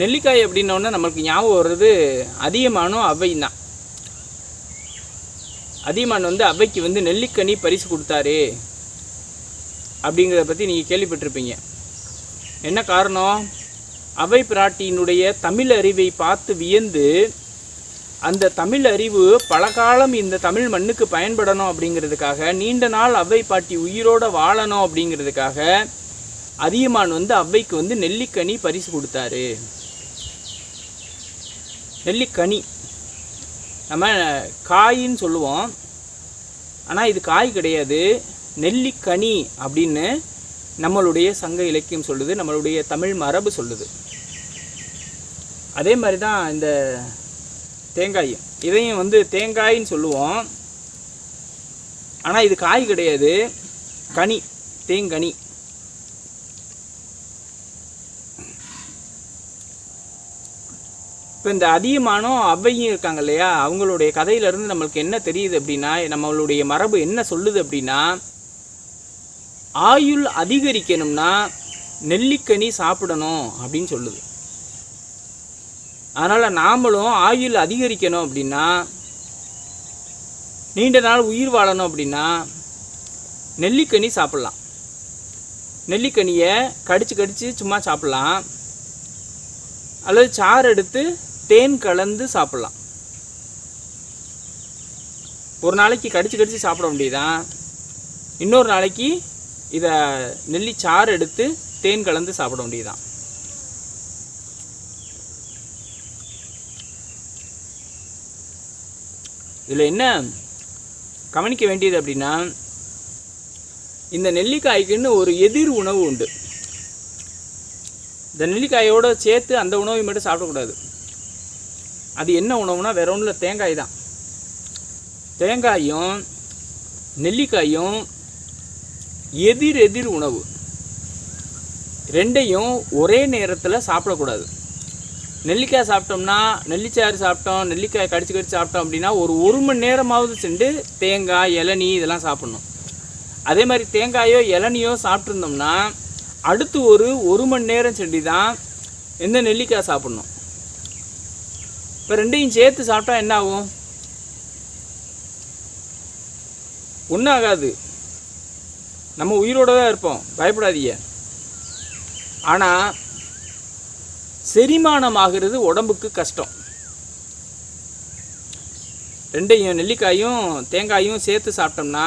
நெல்லிக்காய் அப்படின்னோடனே நம்மளுக்கு ஞாபகம் வர்றது அதிகமானும் அவையும் தான் அதியமான் வந்து அவைக்கு வந்து நெல்லிக்கனி பரிசு கொடுத்தாரு அப்படிங்கிறத பற்றி நீங்கள் கேள்விப்பட்டிருப்பீங்க. என்ன காரணம்? அவை பிராட்டியினுடைய தமிழ் அறிவை பார்த்து வியந்து அந்த தமிழ் அறிவு பல காலம் இந்த தமிழ் மண்ணுக்கு பயன்படணும் அப்படிங்கிறதுக்காக நீண்ட நாள் அவை பாட்டி உயிரோட வாழணும் அப்படிங்கிறதுக்காக அதியமான் வந்து அவ்வைக்கு வந்து நெல்லிக்கனி பரிசு கொடுத்தாரு. நெல்லிக்கனி. நம்ம காயின்னு சொல்லுவோம். ஆனால் இது காய் கிடையாது. நெல்லிக்கனி அப்படின்னு நம்மளுடைய சங்க இலக்கியம் சொல்லுது. நம்மளுடைய தமிழ் மரபு சொல்லுது. அதே மாதிரி தான் இந்த தேங்காயும். இதையும் வந்து தேங்காயின்னு சொல்லுவோம். ஆனால் இது காய் கிடையாது. கனி தேங்கனி. இப்போ இந்த அதிகமானம் அவ்வையும் இருக்காங்க இல்லையா? அவங்களுடைய கதையிலேருந்து நம்மளுக்கு என்ன தெரியுது அப்படின்னா நம்மளுடைய மரபு என்ன சொல்லுது அப்படின்னா ஆயுள் அதிகரிக்கணும்னா நெல்லிக்கனி சாப்பிடணும் அப்படின்னு சொல்லுது. அதனால் நாமளும் ஆயுள் அதிகரிக்கணும் அப்படின்னா நீண்ட நாள் உயிர் வாழணும் அப்படின்னா நெல்லிக்கனி சாப்பிட்லாம். நெல்லிக்கனியை கடிச்சு கடிச்சு சும்மா சாப்பிட்லாம். அல்லது சாறு எடுத்து தேன் கலந்து சாப்பிட்லாம். ஒரு நாளைக்கு கடிச்சு கடிச்சு சாப்பிட முடியுதான் இன்னொரு நாளைக்கு இதை நெல்லி சாறு எடுத்து தேன் கலந்து சாப்பிட முடியுதான் இதில் என்ன கவனிக்க வேண்டியது அப்படின்னா இந்த நெல்லிக்காய்க்குன்னு ஒரு எதிர் உணவு உண்டு. இந்த நெல்லிக்காயோட சேர்த்து அந்த உணவை மட்டும் சாப்பிடக்கூடாது. அது என்ன உணவுனா வேற ஒன்றும் இல்லை தேங்காய் தான். தேங்காயும் நெல்லிக்காயும் எதிர் எதிர் உணவு. ரெண்டையும் ஒரே நேரத்தில் சாப்பிடக்கூடாது. நெல்லிக்காய் சாப்பிட்டோம்னா நெல்லிச்சாறு சாப்பிட்டோம் நெல்லிக்காய் கடிச்சு கடிச்சு சாப்பிட்டோம் அப்படின்னா ஒரு ஒரு மணி நேரமாவது சென்று தேங்காய் இளநீ இதெல்லாம் சாப்பிட்ணும். அதே மாதிரி தேங்காயோ இளநியோ சாப்பிட்ருந்தோம்னா அடுத்து ஒரு ஒரு மணி நேரம் சென்று தான் எந்த நெல்லிக்காய் சாப்பிட்ணும். இப்போ ரெண்டையும் சேர்த்து சாப்பிட்டா என்ன ஆகும்? ஒன்றும் ஆகாது. நம்ம உயிரோட தான் இருப்போம். பயப்படாதீங்க. ஆனால் செரிமானமாகிறது உடம்புக்கு கஷ்டம். ரெண்டையும் நெல்லிக்காயும் தேங்காயும் சேர்த்து சாப்பிட்டோம்னா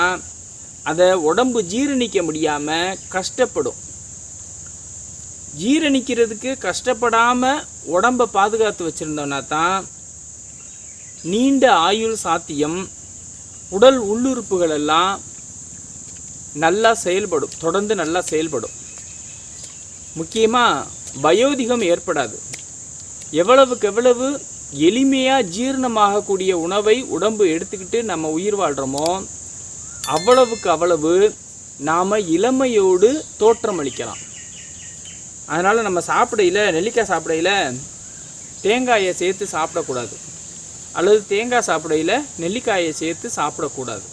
அதை உடம்பு ஜீரணிக்க முடியாமல் கஷ்டப்படும். ஜீரணிக்கிறதுக்கு கஷ்டப்படாமல் உடம்பை பாதுகாத்து வச்சுருந்தோன்னா தான் நீண்ட ஆயுள் சாத்தியம் உடல் உள்ளுறுப்புகள் எல்லாம் நல்லா செயல்படும் தொடர்ந்து நல்லா செயல்படும். முக்கியமாக வயோதிகம் ஏற்படாது. எவ்வளவுக்கு எவ்வளவு எளிமையாக ஜீரணமாகக்கூடிய உணவை உடம்பு எடுத்துக்கிட்டு நம்ம உயிர் வாழ்கிறோமோ அவ்வளவுக்கு அவ்வளவு நாம் இளமையோடு தோற்றமளிக்கலாம். அதனால் நம்ம சாப்பிடையில் நெல்லிக்காய் சாப்பிடையில் தேங்காயை சேர்த்து சாப்பிடக்கூடாது. அல்லது தேங்காய் சாப்பிடையில் நெல்லிக்காயை சேர்த்து சாப்பிடக்கூடாது.